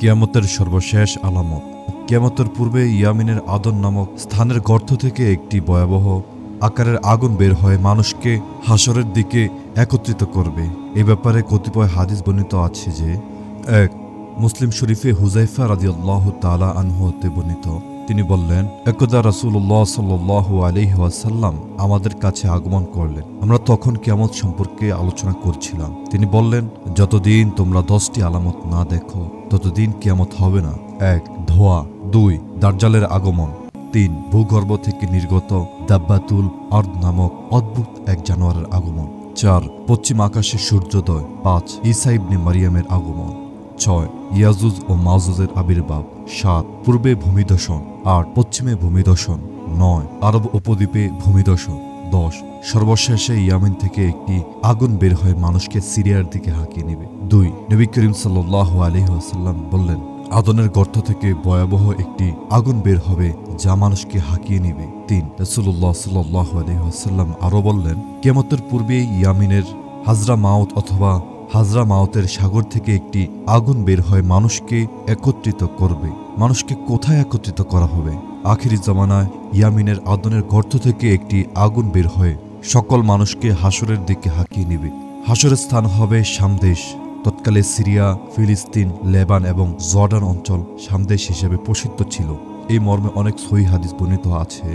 কিয়ামতের সর্বশেষ আলামত। কিয়ামতের পূর্বে ইয়ামিনের আদন নামক স্থানের গর্ত থেকে একটি ভয়াবহ আকারের আগুন বের হয়ে মানুষকে হাসরের দিকে একত্রিত করবে। এ ব্যাপারে কতিপয় হাদিস বর্ণিত আছে যে, এক মুসলিম শরীফে হুজাইফা রাজিউল্লাহ তালা আনহতে হতে বর্ণিত তিনি বললেন, একদা রাসূলুল্লাহ সাল্লাল্লাহু আলাইহি ওয়াসাল্লাম আমাদের কাছে আগমন করলেন। আমরা তখন কিয়ামত সম্পর্কে আলোচনা করছিলাম। তিনি বললেন, যতদিন তোমরা দশটি আলামত না দেখো, ততদিন কিয়ামত হবে না। এক, ধোয়া। দুই দার্জালের আগমন। তিন, ভূগর্ভ থেকে নির্গত দাব্বাতুল আর্দ নামক অদ্ভুত এক জানোয়ারের আগমন। চার, পশ্চিম আকাশে সূর্যোদয়। পাঁচ ইসা ইবনে মারিয়ামের আগমন। ছয়, ইয়াজুজ ও মাজুজের আবির্ভাব। সাত, পূর্বে ভূমিদর্শন আট, পশ্চিমে ভূমিদর্শন নয়, আরব উপদ্বীপে ভূমিদর্শন দশ, সর্বশেষে ইয়ামিন থেকে একটি আগুন বের হয়ে মানুষকে সিরিয়ার দিকে হাঁকিয়ে নেবে। দুই, নবী করিম সাল্লাহ আলহিহাসাল্লাম বললেন, আদনের গর্ত থেকে ভয়াবহ একটি আগুন বের হবে যা মানুষকে হাঁকিয়ে নিবে। তিন রসুল্লাহ সাল্লাহ আলহিহাসাল্লাম আরও বললেন কেমতের পূর্বে ইয়ামিনের হাজরা মাউত অথবা হাজরা মাওতের সাগর থেকে একটি আগুন বের হয়ে মানুষকে একত্রিত করবে। মানুষকে কোথায় একত্রিত করা হবে? আখিরি জমানায় ইয়ামিনের আদনের গর্ত থেকে একটি আগুন বের হয়ে সকল মানুষকে হাসরের দিকে হাঁকিয়ে নেবে। হাসরের স্থান হবে সামদেশ তৎকালে সিরিয়া, ফিলিস্তিন, লেবান এবং জর্ডান অঞ্চল সামদেশ হিসেবে প্রসিদ্ধ ছিল। এই মর্মে অনেক সহি হাদিস বর্ণিত আছে।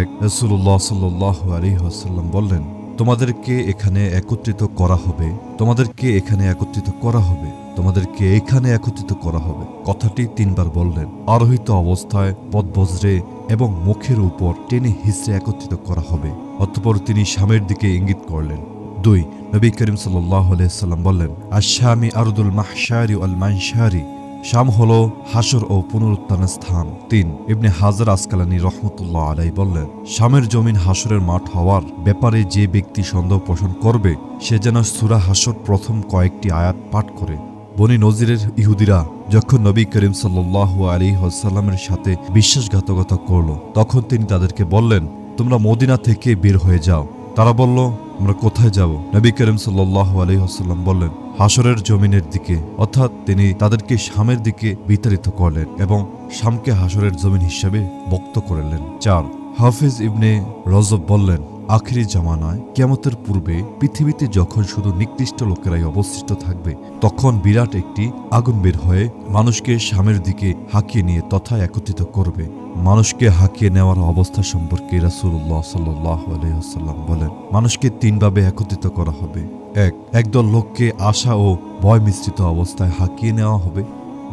এক রসুল্লাহ সাল্লাহ আলহিহাসাল্লাম বললেন তোমাদেরকে এখানে একত্রিত করা হবে। তোমাদেরকে এখানে একত্রিত করা হবে। তোমাদেরকে এখানে একত্রিত করা হবে। কথাটি তিনবার বললেন। আরোহিত অবস্থায় পদবজ্রে এবং মুখের উপর টেনে হিসড়ে একত্রিত করা হবে। অতঃপর তিনি স্বামীর দিকে ইঙ্গিত করলেন। দুই, নবী করিম সাল্লাহ সাল্লাম বললেন আশামি আরদুল মাহশারি আল মানশারি। শাম হল হাসর ও পুনরুত্থানের স্থান। তিন, ইবনে হাজার আসকালানি রহমতুল্লাহ আলাই বললেন, শামের জমিন হাসরের মাঠ হওয়ার ব্যাপারে যে ব্যক্তি সন্দেহ পোষণ করবে, সে যেন সুরা হাসর প্রথম কয়েকটি আয়াত পাঠ করে। বনি নজিরের ইহুদিরা যখন নবী করিম সাল্লু আলী হাসাল্লামের সাথে বিশ্বাসঘাতকতা করল, তখন তিনি তাদেরকে বললেন, তোমরা মদিনা থেকে বের হয়ে যাও। তারা বলল, আমরা কোথায় যাব? নবী করিম সাল্লাহ আলহিহাস্লাম বললেন হাসরের জমিনের দিকে। অর্থাৎ তিনি তাদেরকে শামের দিকে বিতাড়িত করলেন এবং শামকে হাসরের জমিন হিসাবে বক্ত করলেন। চার, হাফিজ ইবনে রজব বললেন আখিরি জামানায় কেমতের পূর্বে পৃথিবীতে যখন শুধু নিকৃষ্ট লোকেরাই অবশিষ্ট থাকবে, তখন বিরাট একটি আগুন বের হয়ে মানুষকে সামের দিকে হাঁকিয়ে নিয়ে তথা একত্রিত করবে। মানুষকে হাঁকিয়ে নেওয়ার অবস্থা সম্পর্কে রাসুল্লাহ সাল্লাহ বলেন, মানুষকে তিনভাবে একত্রিত করা হবে। এক, একদল লোককে আশা ও ভয় মিশ্রিত অবস্থায় হাঁকিয়ে নেওয়া হবে।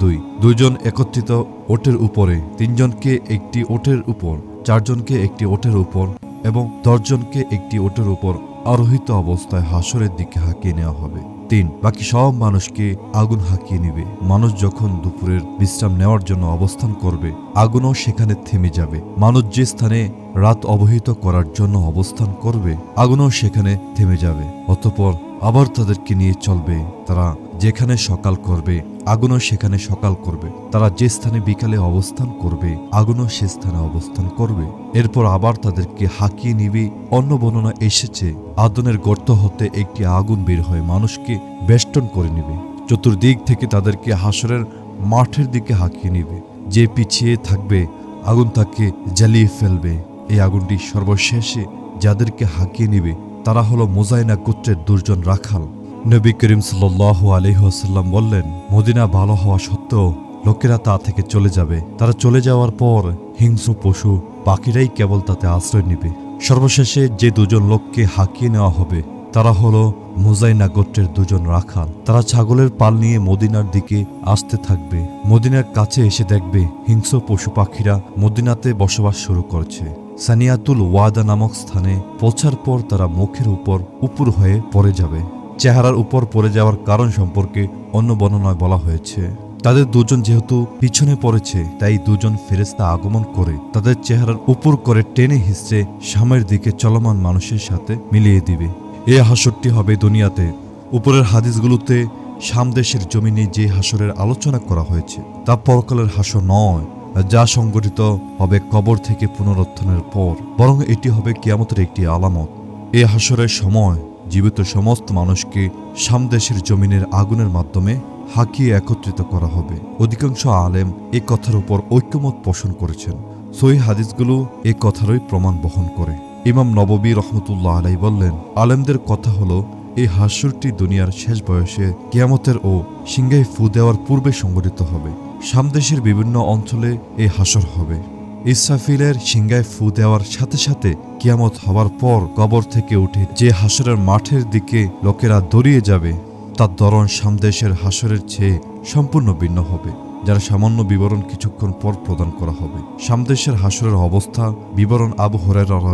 দুই, দুইজন একত্রিত ওটের উপরে, তিনজনকে একটি ওটের উপর, চারজনকে একটি ওটের উপর এবং দশজনকে একটি ওটের উপর আরোহিত অবস্থায় হাসরের দিকে হাঁকিয়ে নেওয়া হবে। তিন, বাকি সব মানুষকে আগুন হাঁকিয়ে নিবে। মানুষ যখন দুপুরের বিশ্রাম নেওয়ার জন্য অবস্থান করবে, আগুনও সেখানে থেমে যাবে। মানুষ যে স্থানে রাত অবহিত করার জন্য অবস্থান করবে, আগুনও সেখানে থেমে যাবে। অতপর আবার তাদেরকে নিয়ে চলবে। তারা যেখানে সকাল করবে, আগুনও সেখানে সকাল করবে। তারা যে স্থানে বিকালে অবস্থান করবে, আগুনও সে স্থানে অবস্থান করবে। এরপর আবার তাদেরকে হাঁকিয়ে নিবে। অন্য বর্ণনা এসেছে, আদনের গর্ত হতে একটি আগুন বের হয়ে মানুষকে বেষ্টন করে নিবে। চতুর্দিক থেকে তাদেরকে হাসরের মাঠের দিকে হাঁকিয়ে নিবে। যে পিছিয়ে থাকবে, আগুন তাকে জ্বালিয়ে ফেলবে। এই আগুনটি সর্বশেষে যাদেরকে হাঁকিয়ে নিবে, তারা হলো মোজাইনা গোত্রের দুর্জন রাখাল। নবী করিম সাল্লাহ আলহাসাল্লাম বললেন, মদিনা ভালো হওয়া সত্ত্বেও লোকেরা তা থেকে চলে যাবে। তারা চলে যাওয়ার পর হিংস্র পশু পাখিরাই কেবল তাতে আশ্রয় নিবে। সর্বশেষে যে দুজন লোককে হাঁকিয়ে নেওয়া হবে, তারা হলো মোজাইনা গোত্রের দুজন রাখাল। তারা ছাগলের পাল নিয়ে মদিনার দিকে আসতে থাকবে। মদিনার কাছে এসে দেখবে হিংস্র পশু পাখিরা মদিনাতে বসবাস শুরু করছে। সানিয়াতুল ওয়াদা নামক স্থানে পৌঁছার পর তারা মুখের উপর উপর হয়ে পড়ে যাবে। চেহারার উপর পড়ে যাওয়ার কারণ সম্পর্কে অন্য বর্ণনায় বলা হয়েছে। তাদের দুজন যেহেতু পিছনে পড়েছে, তাই দুজন ফেরেস্তা আগমন করে তাদের চেহারার উপর করে টেনে হিসড়ে সামের দিকে চলমান মানুষের সাথে মিলিয়ে দিবে। এ হাসরটি হবে দুনিয়াতে। উপরের হাদিসগুলোতে সামদেশের জমিনে যে হাসরের আলোচনা করা হয়েছে, তা পরকালের হাসর নয়, যা সংগঠিত হবে কবর থেকে পুনরুত্থানের পর, বরং এটি হবে কিয়ামতের একটি আলামত। এ হাসরের সময় জীবিত সমস্ত মানুষকে সামদেশের জমিনের আগুনের মাধ্যমে হাঁকিয়ে একত্রিত করা হবে। অধিকাংশ আলেম এ কথার উপর ঐক্যমত পোষণ করেছেন। সই হাদিসগুলো এ কথারই প্রমাণ বহন করে। ইমাম নববী রহমতুল্লাহ আলাই বললেন, আলেমদের কথা হলো, এই হাস্যরটি দুনিয়ার শেষ বয়সে কেয়ামতের ও সিংহাই ফু দেওয়ার পূর্বে সংগঠিত হবে। সামদেশের বিভিন্ন অঞ্চলে এই হাসর হবে। ইসরাফিলের সিংহায় ফু দেওয়ার সাথে সাথে কিয়ামত হওয়ার পর কবর থেকে উঠে যে হাসরের মাঠের দিকে লোকেরা দড়িয়ে যাবে, তার ধরন সামদেশের হাসরের চেয়ে সম্পূর্ণ ভিন্ন হবে, যার সামান্য বিবরণ কিছুক্ষণ পর প্রদান করা হবে। সামদেশের হাসরের অবস্থা, বিবরণ আবু হরাইরাহ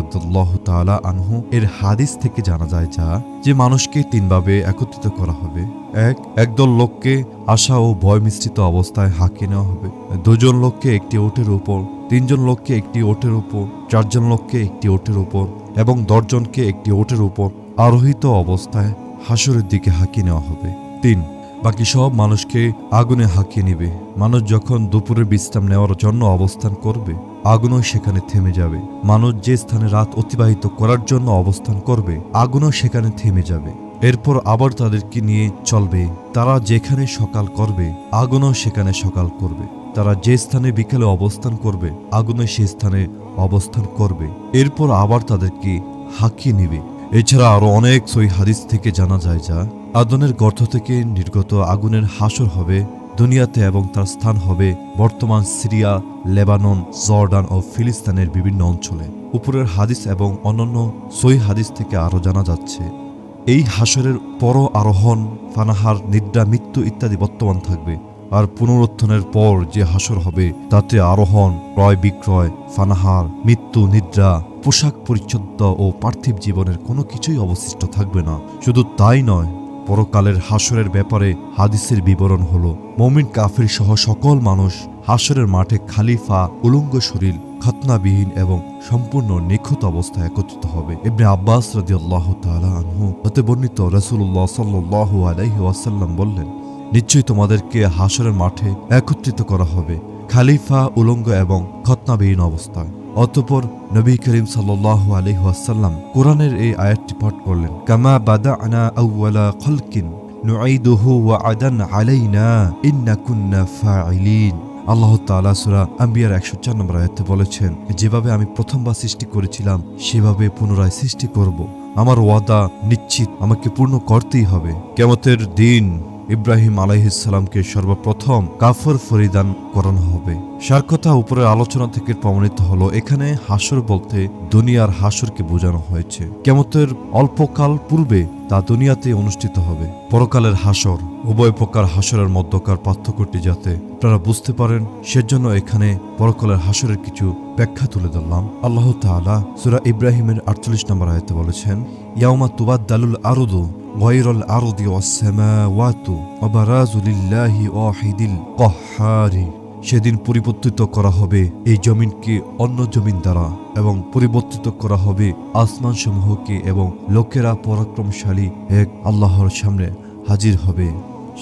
তালা আনহু এর হাদিস থেকে জানা যায় যা, যে মানুষকে তিনভাবে একত্রিত করা হবে। এক, একদল লোককে আশা ও ভয় মিশ্রিত অবস্থায় হাঁকিয়ে নেওয়া হবে। দুজন লোককে একটি ওটের উপর তিনজন লোককে একটি ওটের উপর, চারজন লোককে একটি ওটের উপর এবং দশজনকে একটি ওটের উপর আরোহিত অবস্থায় হাসরের দিকে হাঁকিয়ে নেওয়া হবে। তিন, বাকি সব মানুষকে আগুনে হাঁকিয়ে নিবে। মানুষ যখন দুপুরের বিশ্রাম নেওয়ার জন্য অবস্থান করবে, আগুনও সেখানে থেমে যাবে। মানুষ যে স্থানে রাত অতিবাহিত করার জন্য অবস্থান করবে, আগুনও সেখানে থেমে যাবে। এরপর আবার তাদেরকে নিয়ে চলবে। তারা যেখানে সকাল করবে, আগুনও সেখানে সকাল করবে। তারা যে স্থানে বিকেলে অবস্থান করবে, আগুনে সে স্থানে অবস্থান করবে। এরপর আবার তাদেরকে হাঁকিয়ে নিবে। এছাড়া আরও অনেক সই হাদিস থেকে জানা যায় যা আদনের গর্ত থেকে নির্গত আগুনের হাসর হবে, দুনিয়াতে এবং তার স্থান হবে বর্তমান সিরিয়া, লেবানন, জর্ডান ও ফিলিস্তানের বিভিন্ন অঞ্চলে। উপরের হাদিস এবং অন্যান্য সই হাদিস থেকে আরও জানা যাচ্ছে। এই হাসরের পর আরোহণ ফানাহার নিদ্রা, মৃত্যু ইত্যাদি বর্তমান থাকবে। আর পুনরুত্থানের পর যে হাসর হবে, তাতে আরোহণ, ক্রয় বিক্রয় ফানাহার মৃত্যু, নিদ্রা, পোশাক পরিচ্ছদ ও পার্থিব জীবনের কোনো কিছুই অবশিষ্ট থাকবে না। শুধু তাই নয়, পরকালের হাসরের ব্যাপারে হাদিসের বিবরণ হলো, মমিন কাফির সহ সকল মানুষ হাসরের মাঠে খালিফা উলঙ্গ শরীর খতনাবিহীন এবং সম্পূর্ণ নিখুঁত অবস্থায় একত্রিত হবে। ইবনে আব্বাস রাদিয়াল্লাহু তাআলা আনহু হতে বর্ণিত রাসূলুল্লাহ সাল্লাল্লাহু আলাইহি ওয়াসাল্লাম বললেন, নিশ্চয়ই তোমাদেরকে হাসরের মাঠে একত্রিত করা হবে, খালিফা, উলঙ্গ এবং খতনাবিহীন অবস্থায়। অতঃপর নবী করিম সাল্লাল্লাহু আলাইহি ওয়াসাল্লাম কোরআনের এই আয়াতটি পাঠ করলেন, কামা বাদানা আউওয়ালা খলকিন নুঈদুহু ওয়া'দান আলাইনা ইন্না কুন্না ফাইলিন আল্লাহ তালা সুরা আম্বিয়ার 104 নম্বর আয়াতে বলেছেন, যেভাবে আমি প্রথমবার সৃষ্টি করেছিলাম, সেভাবে পুনরায় সৃষ্টি করব। আমার ওয়াদা নিশ্চিত, আমাকে পূর্ণ করতেই হবে। কেমতের দিন ইব্রাহিম আলাইহিসালামকে সর্বপ্রথম কাফর ফরিদান করানো হবে। সার কথা উপরের আলোচনা থেকে প্রমাণিত হলো, এখানে হাসর বলতে দুনিয়ার হাসরকে বোঝানো হয়েছে। কেমতের অল্পকাল পূর্বে তা দুনিয়াতে অনুষ্ঠিত হবে। পরকালের হাসর, উভয় প্রকার হাসরের মধ্যকার পার্থক্যটি যাতে আপনারা বুঝতে পারেন, সেজন্য এখানে পরকালের হাসরের কিছু ব্যাখ্যা তুলে ধরলাম। আল্লাহ তাআলা সূরা ইব্রাহিমের আটচল্লিশ নম্বর আয়তে বলেছেন, ইয়াউমা তুবাদ দালুল আরদু غير الأرض والسماوات وبراز لله واحد القهار সেদিন পরিবর্তিত করা হবে এই জমিনকে অন্য জমিন দ্বারা এবং পরিবর্তিত করা হবে আসমান সমূহকে এবং লোকেরা পরাক্রমশালী এক আল্লাহর সামনে হাজির হবে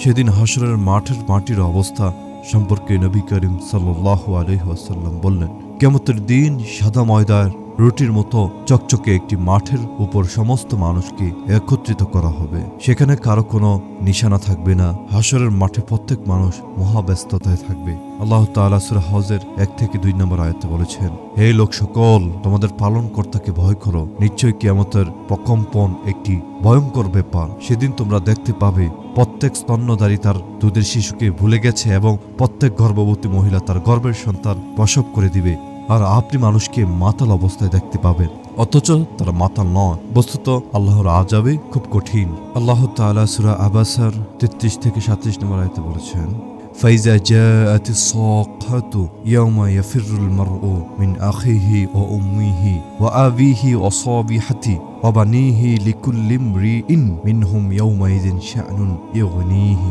সেদিন হাসরের মাঠের মাটির অবস্থা সম্পর্কে নবী করিম সাল্লাহ আলহাসাল্লাম বললেন কেমতের দিন সাদা ময়দার রুটির মতো চকচকে একটি মাঠের উপর সমস্ত মানুষকে একত্রিত করা হবে। সেখানে কারও কোনো নিশানা থাকবে না। হাসরের মাঠে প্রত্যেক মানুষ মহাব্যস্ততায় থাকবে। আল্লাহ তাআলা সূরা হজের এক থেকে দুই নম্বর আয়াতে বলেছেন, হে লোক সকল, তোমাদের পালন কর্তাকে ভয় করো। নিশ্চয়ই কিয়ামতের প্রকম্পন একটি ভয়ঙ্কর ব্যাপার। সেদিন তোমরা দেখতে পাবে, প্রত্যেক স্তন্যদারী তার দুধের শিশুকে ভুলে গেছে এবং প্রত্যেক গর্ভবতী মহিলা তার গর্ভের সন্তান প্রসব করে দিবে। আর আপনি মানুষকে মাতাল অবস্থায় দেখতে পাবেন অথচ তারা মাতাল নয় বস্তুত আল্লাহর আজাবে খুব কঠিন আল্লাহ তাআলা সূরা আবাসার তেত্রিশ থেকে সাত্রিশ নম্বর আয়তে বলেছেন فإذا جاءت الصاقة يوم يفر المرء من أخيه وأمه وأبيه وصابحته وبنيه لكل امرئ منهم يومئذ شأن يغنيه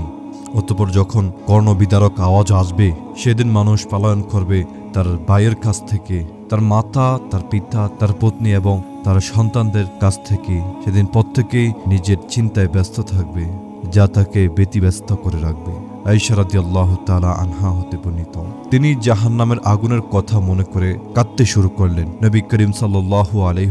অতপর যখন কর্ণবিদারক আওয়াজ আসবে সেদিন মানুষ পালায়ন করবে তার ভাইয়ের কাছ থেকে, তার মাতা, তার পিতা, তার পত্নী এবং তার সন্তানদের কাছ থেকে সেদিন প্রত্যেকেই নিজের চিন্তায় ব্যস্ত থাকবে, যা তাকে ব্যতিব্যস্ত করে রাখবে। আইসারাদি আল্লাহ তালা আনহা হতে বর্ণিত। তিনি জাহান নামের আগুনের কথা মনে করে কাঁদতে শুরু করলেন। নবী করিম সাল্লাহ আলহি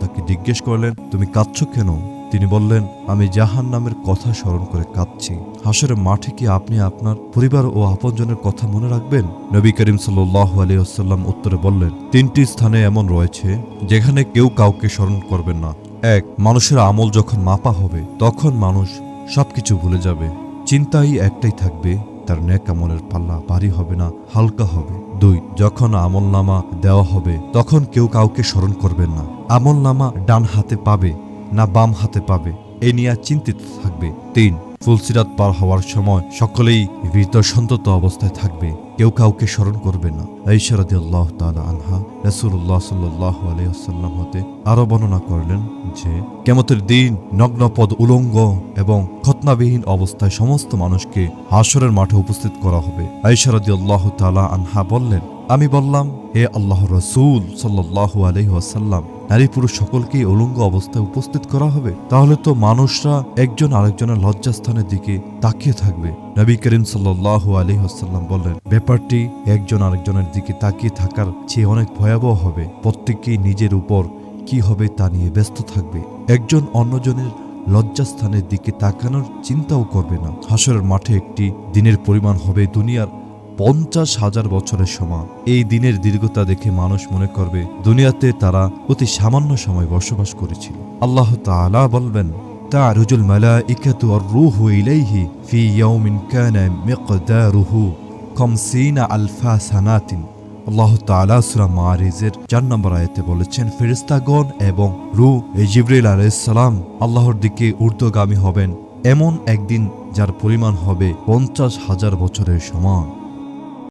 তাকে জিজ্ঞেস করলেন, তুমি কাঁদছ কেন? তিনি বললেন, আমি জাহান নামের কথা স্মরণ করে কাঁদছি। হাসরের মাঠে কি আপনি আপনার পরিবার ও আপনজনের কথা মনে রাখবেন? নবী করিম সাল্লাহ আলিয়াল্লাম উত্তরে বললেন, তিনটি স্থানে এমন রয়েছে, যেখানে কেউ কাউকে স্মরণ করবেন না। এক, মানুষের আমল যখন মাপা হবে, তখন মানুষ সবকিছু ভুলে যাবে। চিন্তাই একটাই থাকবে, তার ন্যাক আমলের পাল্লা ভারী হবে না, হালকা হবে। দুই, যখন আমল নামা দেওয়া হবে, তখন কেউ কাউকে স্মরণ করবেন না। আমল নামা ডান হাতে পাবে না বাম হাতে পাবে। এ নিয়ে চিন্তিত থাকবে তিন। ফুলসিরাত পার হওয়ার সময় সকলেই ভীত সন্তত অবস্থায় থাকবে। কেউ কাউকে স্মরণ করবে না। ঐশ্বরাদি আল্লাহ তালা আনহা রসুল্লাহ সাল্লাহ আলাইসাল্লাম হতে আরও বর্ণনা করলেন যে কেমতের দিন নগ্নপদ উলঙ্গ এবং খতনাবিহীন অবস্থায় সমস্ত মানুষকে হাসরের মাঠে উপস্থিত করা হবে। ঐশ্বরাদি আল্লাহ তালা আনহা বললেন আমি বললাম, হে আল্লাহ রসুল সাল্লাহ আলহিহাসাল্লাম নারী পুরুষ সকলকেই উলঙ্গ অবস্থায় উপস্থিত করা হবে। তাহলে তো মানুষরা একজন আরেকজনের লজ্জাস্থানের দিকে তাকিয়ে থাকবে। নবী করিম সাল্লাহ আলহিহাসাল্লাম বললেন, ব্যাপারটি একজন আরেকজনের দিকে তাকিয়ে থাকার চেয়ে অনেক ভয়াবহ হবে। প্রত্যেককেই নিজের উপর কি হবে তা নিয়ে ব্যস্ত থাকবে। একজন অন্যজনের লজ্জাস্থানের দিকে তাকানোর চিন্তাও করবে না। হাসরের মাঠে একটি দিনের পরিমাণ হবে দুনিয়ার পঞ্চাশ হাজার বছরের সমান এই দিনের দীর্ঘতা দেখে মানুষ মনে করবে দুনিয়াতে তারা অতি সামান্য সময় বসবাস করেছিল আল্লাহ তাআলা বলবেন تعرج الملائكة والروح إليه في يوم كان مقداره خمسين ألف سنة আল্লাহ তাআলা সূরা মারিজের চার নম্বর আয়াতে বলেছেন ফেরেশতাগণ এবং রু জিবরিল আলাইহিসসালাম আল্লাহর দিকে ঊর্ধ্বগামী হবেন এমন একদিন যার পরিমাণ হবে পঞ্চাশ হাজার বছরের সমান